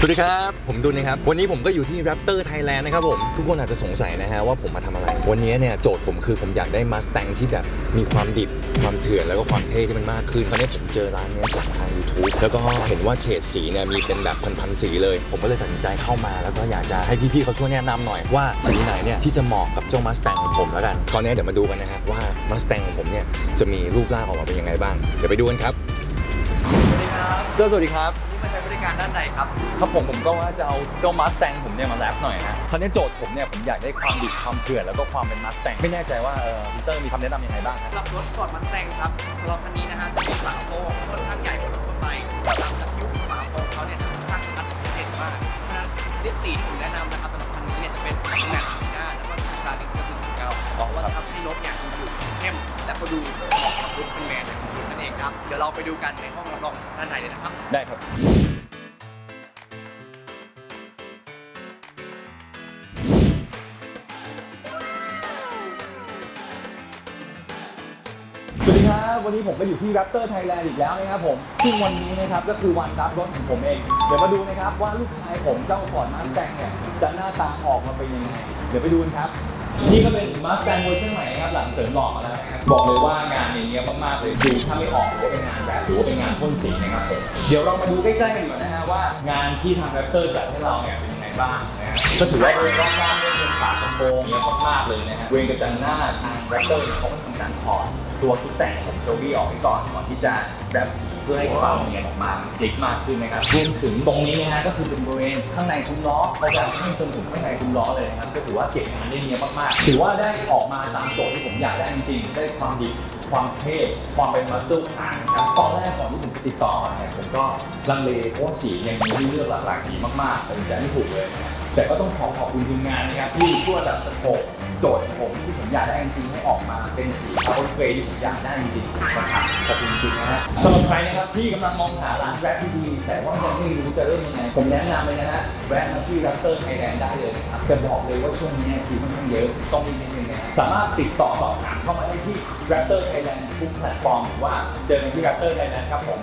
สวัสดีครับ ผมดุลนะครับ วันนี้ผมก็อยู่ที่ Raptor Thailand นะครับผม ทุกคนอาจจะสงสัยนะฮะว่าผมมาทำอะไร วันนี้เนี่ยโจทย์ผมคือผมอยากได้ Mustang ที่แบบมีความดิบ ความเถื่อนแล้วก็ความเท่ที่มันมากขึ้น ตอนนี้ผมเจอร้านเนี้ยจากทาง YouTube แล้วก็เห็นว่าเฉดสีเนี่ยมีเป็นแบบพันๆสีเลย ผมก็เลยตัดสินใจเข้ามาแล้วก็อยากจะให้พี่ๆเขาช่วยแนะนำหน่อยว่าสีไหนเนี่ยที่จะเหมาะกับเจ้า Mustang ของผมแล้วกันคราวนี้เดี๋ยวมาดูกันนะฮะว่า Mustang ของผมเนี่ยจะมีรูปร่างออกมาเป็นยังไงบ้าง เดี๋ยวไปดูกันครับ สวัสดีครับสวัสดีครับนี่มาใช้บริการด้านในครับครับผมผมก็ว่าจะเอาเจ้ามาสแตงผมเนี่ยมาแรปหน่อยนะคราวนี้โจทย์ผมเนี่ยผมอยากได้ความดิบความเถื่อนแล้วก็ความเป็นมาสแตงไม่แน่ใจว่าเออพีเตอร์มีคำแนะนำยังไงบ้างครับสำหรับรถฟอร์ดมัสแตงครับสำหรับคันนี้นะฮะจะมีฝาโปร่งค่อนข้างใหญ่กว่ารถทั่วไปตามจากคิ้วฝาโปร่งเขาเนี่ยจะค่อนข้างชัดเจนมากเพราะฉะนั้นที่สีที่ผมแนะนำนะครับสำหรับคันนี้เนี่ยจะเป็นสีแมตต์สีหน้าแล้วก็สีตาที่กระสือเก่าเพราะว่าทำให้รถเนี่ยดูดุเข้มและก็ดูเหมาะกับลุคเป็นแมนของคุณ นั่นเองครับ เดี๋ยวเราไปดูกันในห้องรับรองด้านในเลยนะครับ ได้ครับ สวัสดีครับ วันนี้ผมก็อยู่ที่ Raptor Thailand อีกแล้วนะครับผม ซึ่งวันนี้นะครับก็คือวันรับรถของผมเอง เดี๋ยวมาดูนะครับว่าลูกชายผมเจ้าฟอร์ดมาสแตงเนี่ยจะหน้าตาออกมาเป็นยังไง เดี๋ยวไปดูกันครับ นี่ก็เป็นมาสแตงเวอร์ชันใหม่นะครับหลังเสริมหล่อมาแล้วนะครับบอกเลยว่างานอย่างเงี้ยมากๆเลยดูถ้าไม่ออกหรือว่าเป็นงานแบบหรือว่าเป็นงานพ่นสีนะครับผมเดี๋ยวเรามาดูใกล้ๆกันก่อนนะฮะว่างานที่ทางแรปเตอร์จัดให้เราเนี่ยเป็น บ้างนะฮะก็ถือว่าเป็นรอบด้านเนี่ยเป็นฝากระโปรงเยอะมากๆเลยนะฮะเวงกระจังหน้าทางแรปเตอร์เขาก็ทำการถอดตัวชุดแต่งของโชวี่ออกไปก่อนก่อนที่จะแรปสีเพื่อให้ความเนียนออกมาคลิกมากขึ้นนะครับรวมถึงตรงนี้นะฮะก็คือเป็นบริเวณข้างในซุ้มล้อเขาจะให้จนถึงข้างในซุ้มล้อเลยนะครับก็ถือว่าเก็บงานได้เนียนมากๆถือว่าได้ออกมาตามโจทย์ที่ผมอยากได้จริงๆได้ความดิบ ความเท่ความเป็นมัสเซิลหาร์นครับตอนแรกก่อนที่ผมจะติดต่อมาเนี่ยผมก็ลังเลเพราะว่าสียังมีให้เลือกหลากหลายสีมากๆผมจะไม่ถูกเลย แต่ก็ต้องขอขอบคุณทีมงานนะครับที่ช่วยแบบสโคปโจทย์ผมที่ผมอยากได้จริงๆให้ออกมาเป็นสีคาร์บอนเกรย์ที่ผมอยากได้จริงๆนะครับ ริงๆนะฮะสำหรับใครนะครับที่กำลังมองหาร้านแรปที่ดีแต่ว่ายังไม่รู้จะเริ่มยังไง ผมแนะนำเลยนะฮะแวะมาที่แรปเตอร์ไทยแลนด์ได้เลยนะครับจะบอกเลยว่าช่วงนี้คิวค่อนข้างเยอะต้องมีนิดนึงนะฮะสามารถติดต่อสอบถามเข้ามาได้ที่ Raptor Thailand ทุกแพลตฟอร์มหรือว่าเจอกันที่ Raptor Thailand ครับผม